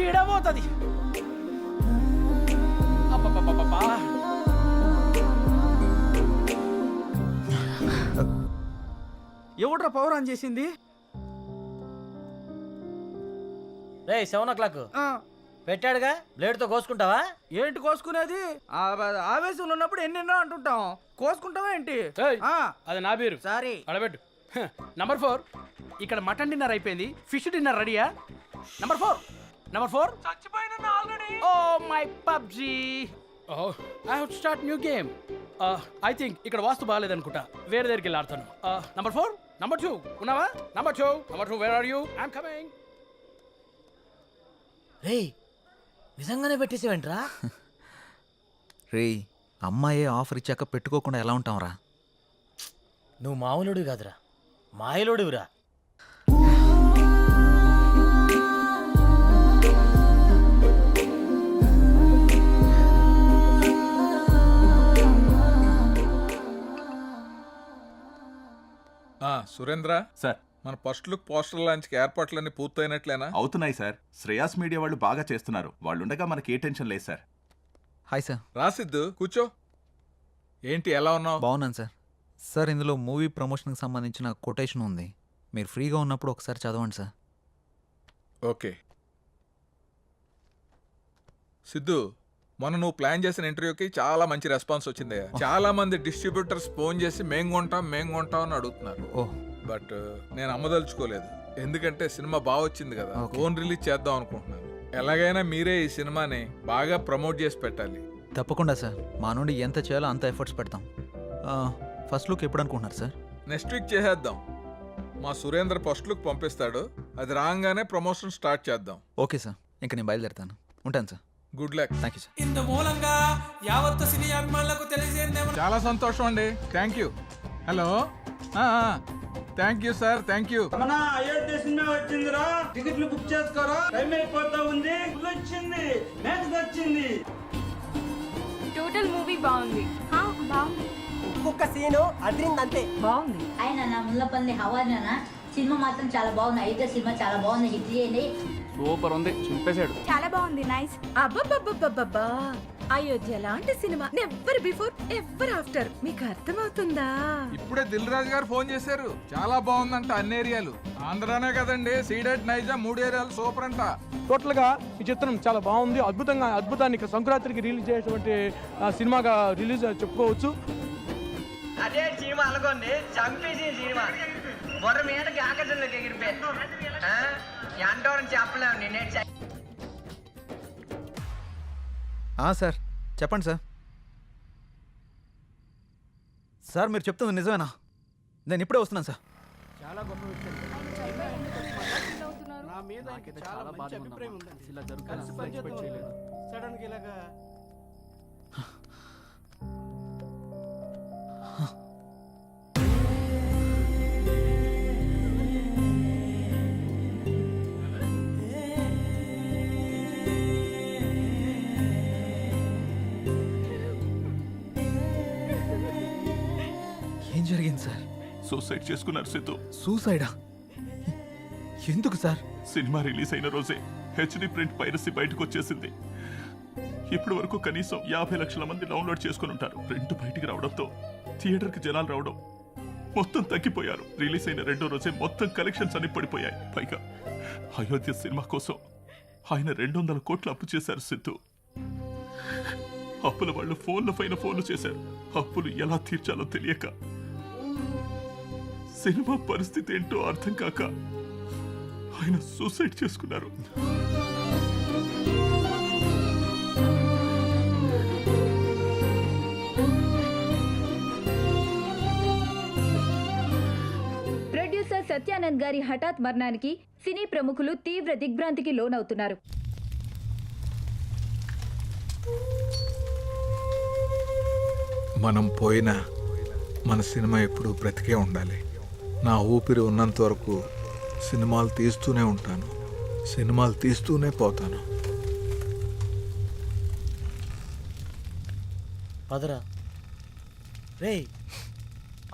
పీడబోతుంది. ఎవడ్రా power on చేసింది? రే సెవెన్ ఓ క్లాక్. పెట్టాడుగా? బ్లేడ్తో కోసుకుంటావా? ఏంటి కోసుకునేది? ఆ, ఆవేశంలో ఉన్నప్పుడు ఎన్నెన్నో అంటుంటాం. కోసుకుంటావా ఏంటి? ఏయ్, ఆ, అది నా బీరు. సారీ. అడబెట్టు. Number four. ఇక్కడ మటన్ డిన్నర్ అయిపోయింది. ఫిష్ డిన్నర్ రెడీయా? Number four. నంబర్ ఫోర్ చచ్చిపోయిన already oh my PUBG I have start new game I think ఇక్కడ వాస్తు బాగాలేదనుకుంటా. వేరే దగ్గరికి వెళ్ళి ఆడతాను. నంబర్ ఫోర్ నంబర్ టూ ఉన్నావా? Number two number two where are you I'm coming రే నిజంగానే పెట్టేసేవేంట్రా? రేయ్ అమ్మాయే ఆఫర్ ఇచ్చాక పెట్టుకోకుండా ఎలా ఉంటాంరా? నువ్వు మామూలుడు కాదురా. మాయలోడువురా. సురేంద్ర సార్. మన ఫస్ట్ లుక్ పోస్టర్ లాంచ్కి ఏర్పాట్లన్నీ పూర్తయినట్లేనా? అవుతున్నాయి సార్. శ్రేయాస్ మీడియా వాళ్ళు బాగా చేస్తున్నారు. వాళ్ళుండగా మనకి ఏ టెన్షన్ లేదు సార్. Hi sir. రాసిద్దు కూర్చో. ఏంటి ఎలా ఉన్నావు? బాగున్నాను సార్. సార్ ఇందులో మూవీ ప్రమోషన్కి సంబంధించిన కొటేషన్ ఉంది. మీరు ఫ్రీగా ఉన్నప్పుడు ఒకసారి చదవండి సార్. ఓకే. సిద్ధు మొన్న నువ్వు ప్లాన్ చేసిన ఇంటర్వ్యూకి చాలా మంచి రెస్పాన్స్ వచ్చిందయ్యా చాలా మంది డిస్ట్రిబ్యూటర్స్ ఫోన్ చేసి మేం కొంటాం మేం కొంటాం అని అడుగుతున్నారు. బట్ నేను అమ్మదలుచుకోలేదు. ఎందుకంటే సినిమా బాగా వచ్చింది కదా. ఫోన్ రిలీజ్ చేద్దాం అనుకుంటున్నాను. ఎలాగైనా మీరే ఈ సినిమాని బాగా ప్రమోట్ చేసి పెట్టాలి. తప్పకుండా సార్. మా నుండి ఎంత చేయాలో అంత ఎఫర్ట్స్ పెడతాం. ఫస్ట్ లుక్ ఎప్పుడు అనుకుంటున్నారు సార్? నెక్స్ట్ వీక్ చేసేద్దాం. మా సురేంద్ర ఫస్ట్ లుక్ పంపిస్తాడు. అది రాగానే ప్రమోషన్ స్టార్ట్ చేద్దాం. Okay sir. ఇంకా నేను బయలుదేరుతాను. ఉంటాను sir. Good luck thank you sir ఇందు మూలంగా యావత్తు సినీ అభిమానులకు తెలియజేయండి. చాలా సంతోషం అండి. Thank you hello thank you sir thank you మన అయోధ్య సినిమా వచ్చిందిరా. టికెట్లు బుక్ చేసుకోరా? టైం అయిపోతా ఉంది. వచ్చింది. మ్యాచ్ వచ్చింది టోటల్ మూవీ బాగుంది. బాగుంది. ఒక్కొక్క సీను అదిరిందంతే. బాగుంది. ఆయన నా ముళ్ళపల్లి హవానా సినిమా మాత్రం చాలా బాగుంది. అయితే సినిమా చాలా బాగుంది. హిట్ చేయండి. సూపర్ ఉంది చింపేశాడు. చాలా బాగుంది నైస్. అబ్బబ్బబ్బబ్బబ్బా అయోధ్య లాంటి cinema never before ever after. మీకు అర్థమవుతుందా? ఇప్పుడే దిల్ రాజు గారు ఫోన్ చేశారు. చాలా బాగుందంట అన్ని ఏరియాలు. ఆంధ్రానే కదండి సీడెడ్ నైజా మూడు ఏరియాలు సూపర్ అంట. టోటల్గా ఈ చిత్రం చాలా బాగుంది. అద్భుతంగా అద్భుతాన్ని సంక్రాంతికి రిలీజ్ చేసేటువంటి ఆ, సినిమాగా రిలీజ్ చెప్పుకోవచ్చు. అదే సినిమా అనుకోండి చంపేసి సినిమా. బొర్ర మీదకి ఆకర్షణలోకి ఎగిరిపోయి చెప్పలేము నేనే సార్. చెప్పండి సార్. సార్ మీరు చెప్తుంది నిజమేనా? నేను ఇప్పుడే వస్తున్నాను సార్. నా మీద చాలా మంచి అభిప్రాయం ఉందండి. ఇలా జరుగుతుంది. సడన్గా ఇలాగా సూసైడ్ చేసుకున్నారు సిద్ధు. సూసైడా ఎందుకు సార్? సినిమా రిలీజ్ అయిన రోజే హెచ్డి ప్రింట్ పైరసీ బయటకు వచ్చేసింది. ఇప్పటి వరకు కనీసం యాభై లక్షల మంది డౌన్లోడ్ చేసుకుని ఉంటారు. ప్రింట్ బయటికి రావడంతో థియేటర్కి జనాలు రావడం మొత్తం తగ్గిపోయారు. రిలీజ్ అయిన రెండో రోజే మొత్తం కలెక్షన్స్ అన్ని పడిపోయాయి. పైగా అయోధ్య సినిమా కోసం ఆయన రెండు వందల కోట్లు అప్పు చేశారు సిద్ధు. అప్పుల వాళ్ళు ఫోన్ల పైన ఫోన్లు చేశారు. అప్పులు ఎలా తీర్చాలో తెలియక సినిమా పరిస్థితి ఏంటో అర్థం కాక ఆయన సూసైడ్ చేసుకున్నారు. ప్రొడ్యూసర్ సత్యానంద్ గారి హఠాత్ మరణానికి సినీ ప్రముఖులు తీవ్ర దిగ్భ్రాంతికి లోనవుతున్నారు. మనం పోయినా మన సినిమా ఎప్పుడు బ్రతికే ఉండాలి. నా ఊపిరి ఉన్నంత వరకు సినిమాలు తీస్తూనే ఉంటాను. సినిమాలు తీస్తూనే పోతాను. పదరా. రేయ్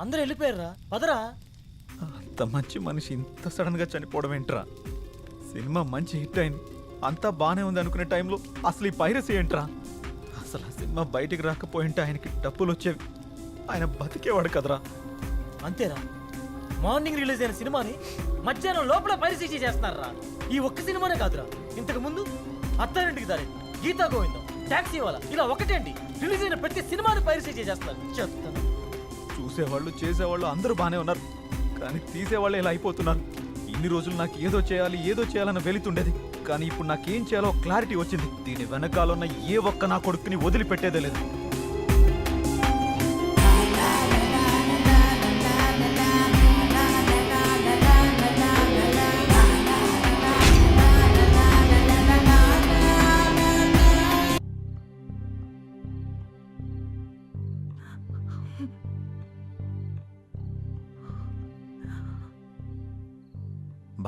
అందరూ వెళ్ళిపోయారా పదరా. ఇంత మంచి మనిషి ఇంత సడన్గా చనిపోవడం ఏంట్రా? సినిమా మంచి హిట్ అయింది. అంతా బాగానే ఉంది అనుకునే టైంలో అసలు ఈ పైరసీ ఏంట్రా? అసలు ఆ సినిమా బయటికి రాకపోయింటే ఆయనకి డబ్బులు వచ్చేవి ఆయన బతికేవాడు కదరా. అంతేరా. మార్నింగ్ రిలీజ్ అయిన సినిమాని మధ్యాహ్నం లోపల పరిశీలి చేస్తున్నారా? ఈ ఒక్క సినిమానే కాదురా. ఇంతకు ముందు అత్తారింటికి దారి గీతా గోవిందం ట్యాక్సీ వాళ్ళ ఇలా ఒకటేంటి? రిలీజ్ అయిన ప్రతి సినిమాని పరిశీలి చేస్తారు చెప్తాను. చూసేవాళ్ళు చేసేవాళ్ళు అందరూ బాగానే ఉన్నారు. కానీ తీసేవాళ్ళు ఇలా అయిపోతున్నారు. ఇన్ని రోజులు నాకు ఏదో చేయాలి ఏదో చేయాలని వెళుతుండేది కానీ ఇప్పుడు నాకేం చేయాలో క్లారిటీ వచ్చింది. దీని వెనకాలన్న ఏ ఒక్క నా కొడుకుని వదిలిపెట్టేదే లేదు.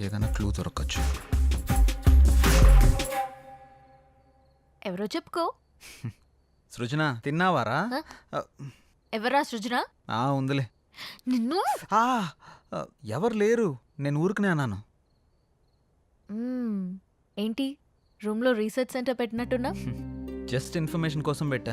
ఏదైనా క్లూ దొరకచ్చు. ఎవరో చెప్పుకో. సృజన తిన్నావారా? ఎవరా సృజన? ఆ ఉందిలే. నిన్ను? ఆ, ఆ, ఎవరు లేరు? నేను ఊరుకునే అన్నాను. మ్మ్. ఏంటి? రూమ్లో రీసెర్చ్ సెంటర్ పెట్టినట్టున్నా? జస్ట్ ఇన్ఫర్మేషన్ కోసం పెట్టా.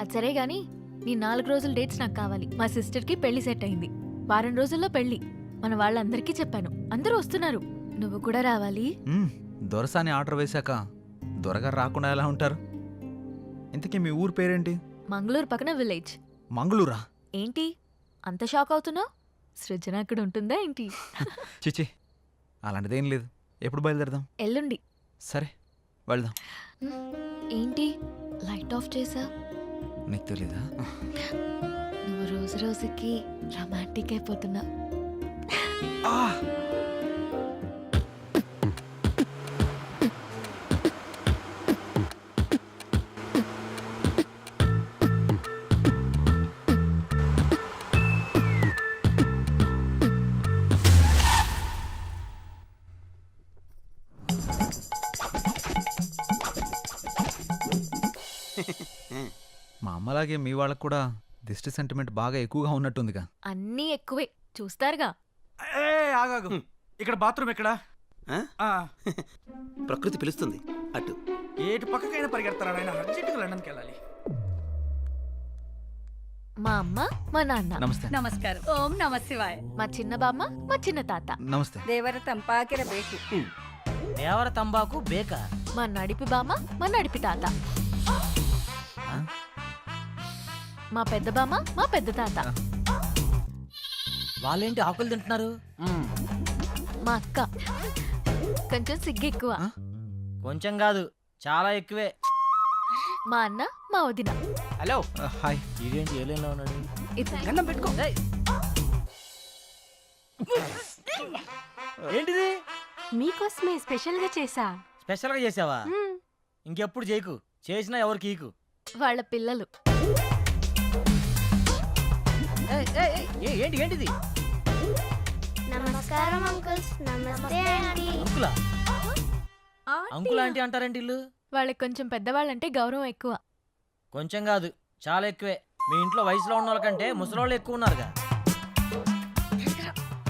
అది సరే గాని నీ నాలుగు రోజుల డేట్స్ నాకు కావాలి. మా సిస్టర్కి పెళ్ళి సెట్ అయింది. వారం రోజుల్లో పెళ్ళి. మన వాళ్ళందరికీ చెప్పాను. అందరూ వస్తున్నారు. నువ్వు కూడా రావాలి? మ్మ్, దొరసాని ఆర్డర్ వేశాక దొరగా రాకుండా ఎలా ఉంటారు? ఇంతకీ మీ ఊరు పేరేంటి? మంగళూరు పక్కన విలేజ్. మంగళూరా? ఏంటి? అంత షాక్ అవుతున్నావు? సృజన అక్కడ ఉంటుందా ఏంటి? చిచి అలాంటిదేం లేదు. ఎప్పుడు బయలుదేరదాం? ఎల్లుండి. సరే వెళ్దాం. ఏంటి? లైట్ ఆఫ్ చేసా? నీకు తెలీదా? నువ్వు రోజు రోజుకి రొమాంటిక్ అయిపోతున్నా. మా అమ్మలాగే మీ వాళ్ళకు కూడా దిష్టి సెంటిమెంట్ బాగా ఎక్కువగా ఉన్నట్టుందిగా. అన్నీ ఎక్కువే. చూస్తారుగా. ఏ ఆగాగు. ఇక్కడ బాత్రూమ్ ఎక్కడ? ఆ, ప్రకృతి పిలుస్తుంది. అటు. ఏటు పక్కకైనా పరిగెడతారా ఆయన అర్జెంటుగా లండన్కి వెళ్ళాలి. మా అమ్మ మా నాన్న. నమస్తే. నమస్కారం. ఓం నమ శివాయ. మా చిన్న బామ్మ మా చిన్న తాత. నమస్తే. దేవర తంపాకిర బేటి. దేవర తంబాకు బేక? మా నడిపి బామ్మ మా నడిపి తాత. మా పెద్ద బామ్మ మా పెద్ద తాత. వాళ్ళేంటి ఆకులు తింటున్నారు? మా అక్క. కొంచెం సిగ్గు ఎక్కువ కొంచెం కాదు చాలా ఎక్కువే. మా అన్న మా వదిన. హలో. హాయ్. ఇదేంటి ఏలేలో ఉన్నాడు? ఇది గన్నం పెట్టుకో. ఏంటిది? మీకోసమే స్పెషల్గా చేసా స్పెషల్గా చేసావా ఇంకెప్పుడు చేయకు. చేసినా ఎవరికి ఈకు వాళ్ళ పిల్లలు. ఏంటి ఏంటిది? నమస్కారం అంకుల్స్ నమస్తే ఆంటీ అంకులా అంకుల్ ఆంటీ అంటారేంటి ఇల్లు వాళ్ళకి కొంచెం పెద్దవాళ్ళంటే గౌరవం ఎక్కువ కొంచెం కాదు చాలా ఎక్కువే మీ ఇంట్లో వయసులో ఉన్న వాళ్ళకంటే ముసలోళ్ళు ఎక్కువ ఉన్నారుగా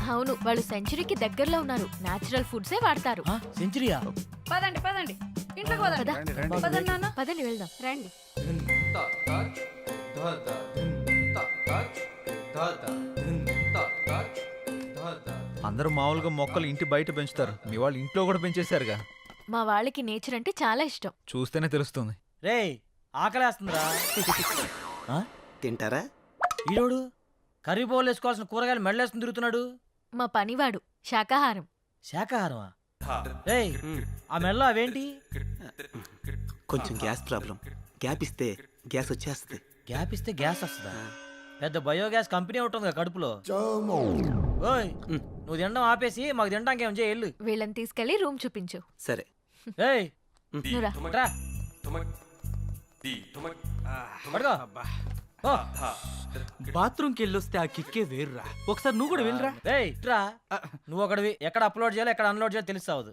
అవును వాళ్ళు సెంచరీకి దగ్గరలో ఉన్నారు నేచురల్ ఫుడ్సే వాడతారు ఆ, సెంచరీయా పదండి పదండి ఇంట్లోకి పద. పదండి నాన్న పదండి వెళ్దాం రండి అందరూ మామూలుగా మొక్కలు ఇంటి బయట పెంచుతారు. మీ వాళ్ళు ఇంట్లో కూడా పెంచేశారుగా. మా వాళ్ళకి నేచర్ అంటే చాలా ఇష్టం. చూస్తేనే తెలుస్తుంది. రేయ్ ఆకలేస్తుందిరా. ఆ? తింటారా? ఈడోడు కర్రీ బౌల్ వేసుకోవాల్సిన కూరగాయలు మెడలేసుకుని తిరుగుతున్నాడు. మా పనివాడు శాకాహారం. శాకాహారమా? రేయ్ ఆ మెడలో అవేంటి? కొంచెం గ్యాస్ ప్రాబ్లం. గ్యాప్ ఇస్తే గ్యాస్ వచ్చేస్తుంది. గ్యాప్ ఇస్తే గ్యాస్ వస్తుందా? పెద్ద బయోగ్యాస్ కంపెనీ ఒకటి ఉంది కడుపులో. ఓయ్ నువ్వు తినడం ఆపేసి మాకు తినడానికి ఏం చేయి వెళ్ళు. వీళ్ళని తీసుకెళ్ళి రూమ్ చూపించు. సరే. ఏయ్. నువ్వురా రా. పడుకో. ఓ. బాత్రూమ్కి వెళ్ళొస్తే ఆ కిక్కే వేరురా. ఒకసారి నువ్వు కూడా వెళ్ళరా? రేయ్ ఇట్రా నువ్వు ఒకటివి ఎక్కడ అప్లోడ్ చేయాలో ఎక్కడ అన్లోడ్ చేయాలో తెలుస్తావు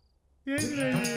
ఏంద్రా ఇది?